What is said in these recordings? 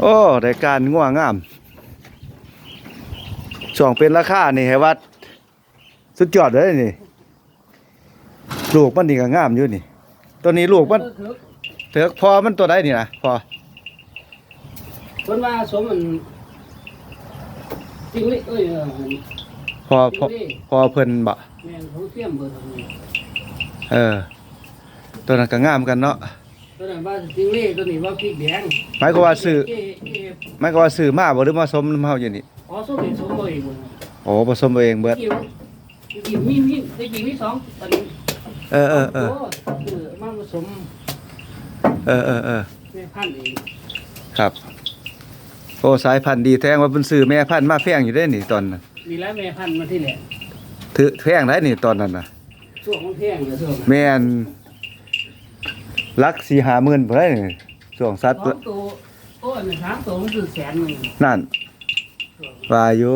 โอ้รายการง่วงงามช่วงเป็นราคานี่ให้วัด สุดยอดเลยนี่ ลูกมันนี่ก็งามอยู่นี่ ตัวนี้ลูกมันเถอะเถือกพอมันตัวใดนี่นะพอเพิ่นว่าสมมันจริงเลยเอ้ยเออพอพอพอเพิ่นบ่แม่นเขาเตรียมเบอร์ตรงนี้เออ ตัวนั้นก็งามกันเนาะ ตัวนั้นว่าจริงเลยตัวนี้ว่าพริกแดงหมายความว่าซื้อ เอ๊ะเอ๊ะหมายความว่าซื้อมาบ่หรือมาสมน้ำเฮาอยู่นี่อ๋อส้มเห็นส้มบ่อีกบ่โอ้ผสมเอาเองเบิดกี่วันกี่มีมีได้กี่มีสองตอนนี้เออเออเออโเออมาผสมเออเออเออแม่พันธุ์เองครับโอ้สายพันธุ์ดีแท้งว่าเพิ่นซื้อแม่พันธุ์มาแพงอยู่ได้นี่ตอนนั้นมีแล้วแม่พันธุ์มาที่แหละถือแพงได้นี่ตอนนั้นน่ะช่วงของเที่ยงเหรอช่วงแม่น ลักสี่ห้าหมื่นบ่ได้นี่ช่วงสัตว์สองตัวโอ้ยมันสามตัวมันคือแสนหนึ่งนั่นว่าอยู่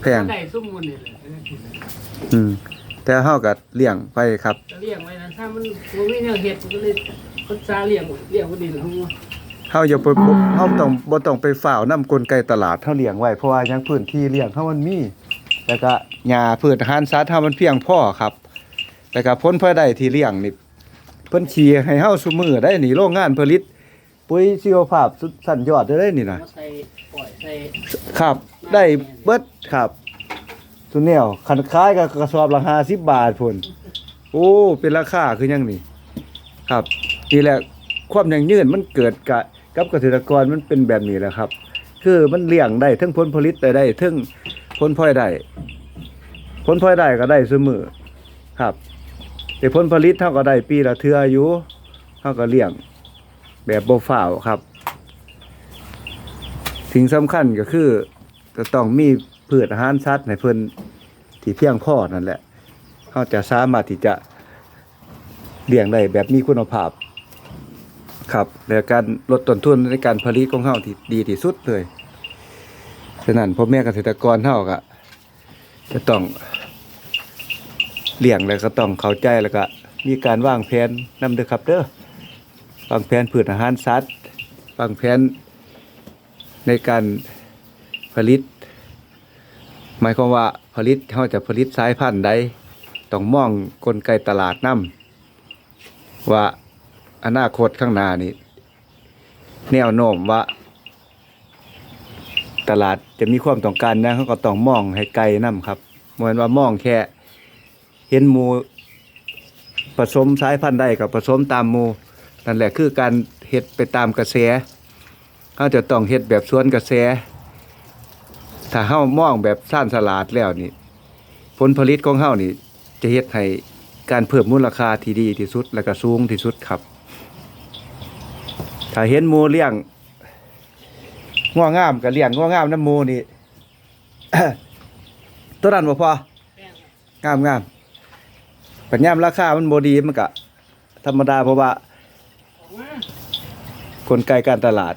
แพงได้ซุ้มมันนี่แหละอืมแต่เฮาก็เลี้ยงไปครับจะเลี้ยงไว้นะถ้ามันมันไม่แนวเห็ดมันก็เลยคนซาเลี้ยงเลี้ยงคนดีนะเขาเฮาอย่าไปบ่เฮาต้องบ่ต้องไปฝ่าวนํกลไกตลาดเฮาเลี้ยงไว้เพราะว่ายังพื้นที่เลี้ยงเฮามันมี แล้วก็หญ้าพืชอาหารสัตว์เฮามันเพียงพอครับ แล้วก็ผลพลอยได้ที่เลี้ยงนี่ เพิ่นชี้ให้เฮาซุมื้อได้นี่โรงงานผลิต ปุ๋ยชีวภาพสุดสันยอดได้นี่นะมาใส่ปล่อยใส่ครับ ได้เบิดครับสุแนวคันขายก็กระสอบละ50บาทพุ่นโอ้เป็นราคาคือหยังนี่ครับนี่แหละความยั่งยืนมันเกิดกะกับเกษตรกรมันเป็นแบบนี้แหละครับ คือมันเลี้ยงได้ทั้งผลผลิตได้ได้ทั้งผลพลอยได้ผลพลอยได้ก็ได้เสมอครับ แต่ผลผลิตเท่าก็ได้ปีละเทื่ออยู่เท่าก็เลี้ยงแบบโบฝ้าวครับสิ่งสำคัญก็คือจะต้องมีพืชอาหารสัตว์ให้เพิ่นที่เพียงพอนั่นแหละเขาจะสามารถที่จะเลี้ยงได้แบบมีคุณภาพ ครับและการลดต้นทุนในการผลิตของเฮาที่ดีที่สุดเลยฉะนั้นพ่อแม่เกษตรกรเฮาก็จะต้อง เลี้ยงแล้วก็ต้องเข้าใจแล้วก็มีการวางแผนนำเด้อครับเด้อวางแผนพืชอาหารสัตว์วางแผนในการผลิต หมายความว่าผลิตเฮาจะผลิตสายพันธุ์ใดต้องมองกลไกตลาดนํว่าอนาคตข้างหน้านี่แนวโน้มว่า ตลาดจะมีความต้องการนะเขาก็ต้องมองให้ไกลนํครับเหมือนว่ามองแค่ เห็นหมูผสมสายพันธุ์ใดกับผสมตามหมูนั่นแหละคือการเฮ็ดไปตามกระแสเขาจะต้องเฮ็ดแบบสวนกระแส ถ้าเฮามองแบบสั้นสลาดแล้วนี่ ผลผลิตของเฮานี่ จะเฮ็ดให้การเพิ่มมูลค่าที่ดีที่สุดและก็สูงที่สุดครับถ้าเห็นหมูเลี้ยงง่วงามก็เลี้ยงง่วงามน้ำหมูนี่ ตัวนั้นบ่พอแป้งงามงาม ปัญญามราคามันบดีมันก็ธรรมดาเพราะว่าออกมากลไกการตลาด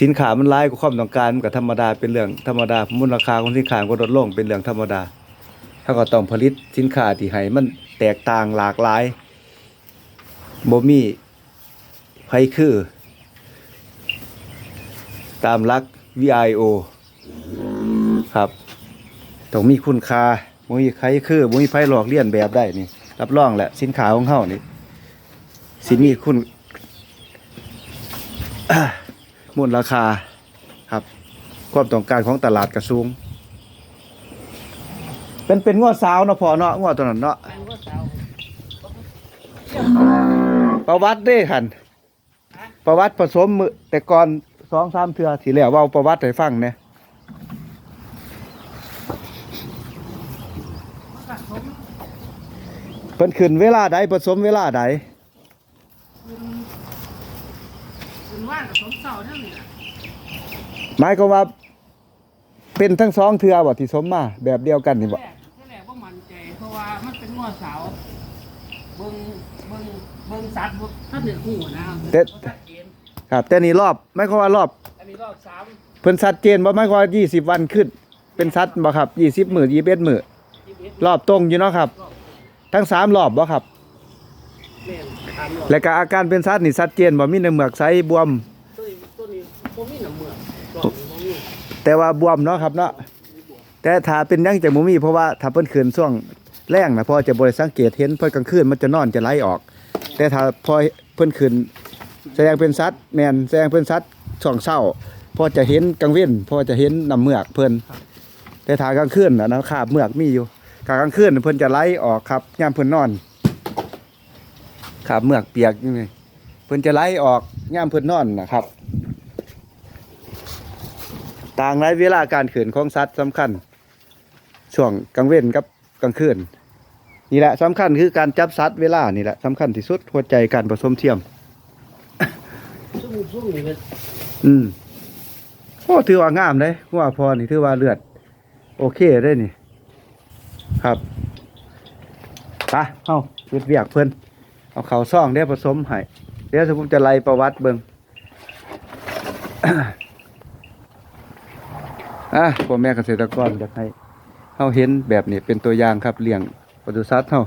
สินค้ามันหลายกว่าความต้องการมันก็ธรรมดาเป็นเรื่องธรรมดามูลราคาของสินค้าก็ลดลงเป็นเรื่องธรรมดาถ้าก็ต้องผลิตสินค้าที่ให้มันแตกต่างหลากหลายบ่มีไผคือ ตามหลัก VIO ครับ ต้องมีคุณค่า บ่มีใครคือบ่มีไผหลอกเลียนแบบได้นี่ รับรองแหละสินค้าของเฮานี่สิมีคุณมูลราคาครับ ความต้องการของตลาดกระสูงเป็นเป็นงวดสาวเนาะพอเนาะงวดตัวนั้นเนาะประวัติเด้คันประวัติผสมมือแต่ก่อนสองสามเทือที่แล้วว้าประวัติให้ฟังเนี่ย ผสม เพิ่นขึ้นเวลาใดผสมเวลาใดคุณคุณว่านผสมเสาเท่านี้หมายก็ว่า เป็นทั้งสองเทือบ่ที่สมมา แบบเดียวกันนี่บ่แรกแรกว่ามันใจเพราะว่ามันเป็นง้อสาวเบิ่งเบิ่งเบิ่งสัตว์บ่ถ้าเหนือหูนะครับบ่ครับแต่นี่รอบหมายความว่ารอบอันนี้รอบสามเพิ่นชัดเจนบ่หมายความว่า20 วันขึ้น เป็นสัตว์บ่ครับ20มื้อ21มื้อยี่สิบเอ็ดรอบตรงอยู่เนาะครับ ทั้งสามรอบบ่ครับ แม่นถามหน่อยและก็อาการเป็นสัตว์นี่ชัดเจนบ่มีน้ำเหมือกใสบวม ตัวนี้ตัวนี้บ่มีน้ำเมือกกล่องนี้บ่มีแต่ว่าบวมเนาะครับเนาะแต่ถ้าเป็นหยังจะบ่มีเพราะว่าถ้าเพิ่นคืนช่วงแรงนะพอจะบ่ได้สังเกตเห็นเพิ่นกลางคืนมันจะนอนจะไหลออก แต่ถ้าพอเพิ่นคืนแสดงเป็นสัตว์แม่นแสดงเป็นสัตว์ช่วงเช้าพอจะเห็นกลางเว้นพอจะเห็นน้ำเมือกเพิ่นแต่ถ้ากลางคืนน่ะนะคราบเมือกมีอยู่ กลางคืนเพิ่นจะไหลออกครับยามเพิ่นนอนคราบเมือกเปียกนี่ไงเพิ่นจะไหลออกยามเพิ่นนอนนะครับ ต่างหลายเวลาการขืนของสัตว์สำคัญ ช่วงกลางเว้นกับกลางคืนนี่แหละสำคัญคือการจับสัตว์เวลานี่แหละสำคัญที่สุดหัวใจการผสมเทียมอืมโอ้ถือว่างามเลยว่าพอนี่ถือว่าเลือด โอเคได้นี่ ครับไปเฮาเวียกเวียกเพิ่อนเอาเขาซ่องได้ผสมให้เดี๋ยวผมจะไล่ประวัติเบิงอะพ่อแม่เกษตรกรอยากให้เฮาเห็นแบบนี้เป็นตัวอย่างครับเลี้ยงปศุสัตว์เฮา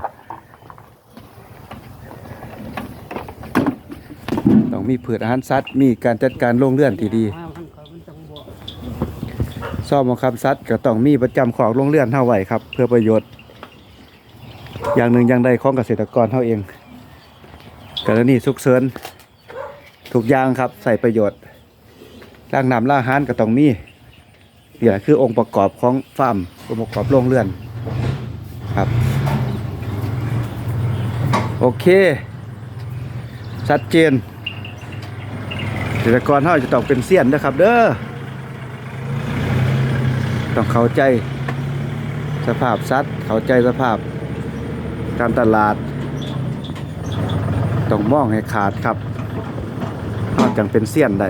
ต้องมีพืชอาหารสัตว์มีการจัดการโรงเรือนที่ดี ว่ามันก็มันต้องบ่ ซ่อมบังคับสัตว์ก็ต้องมีประจำของโรงเรือนเฮาไหวครับ เพื่อประโยชน์ อย่างหนึ่งอย่างใดของเกษตรกรเฮาเองกรณีสุกเสริญทุกยางครับใส่ประโยชน์ล่างน้ำล่างอาหารก็ต้องมีนี่แหละคือองค์ประกอบของฟาร์มองค์ประกอบโรงเรือนครับ โอเคชัดเจนเกษตรกรเฮาจะต้องเป็นเซียนนะครับ เด้อ ต้องเข้าใจสภาพสัตว์เข้าใจสภาพการตลาด ต้องมองให้ขาดครับนอกจากเป็นเสี้ยนได้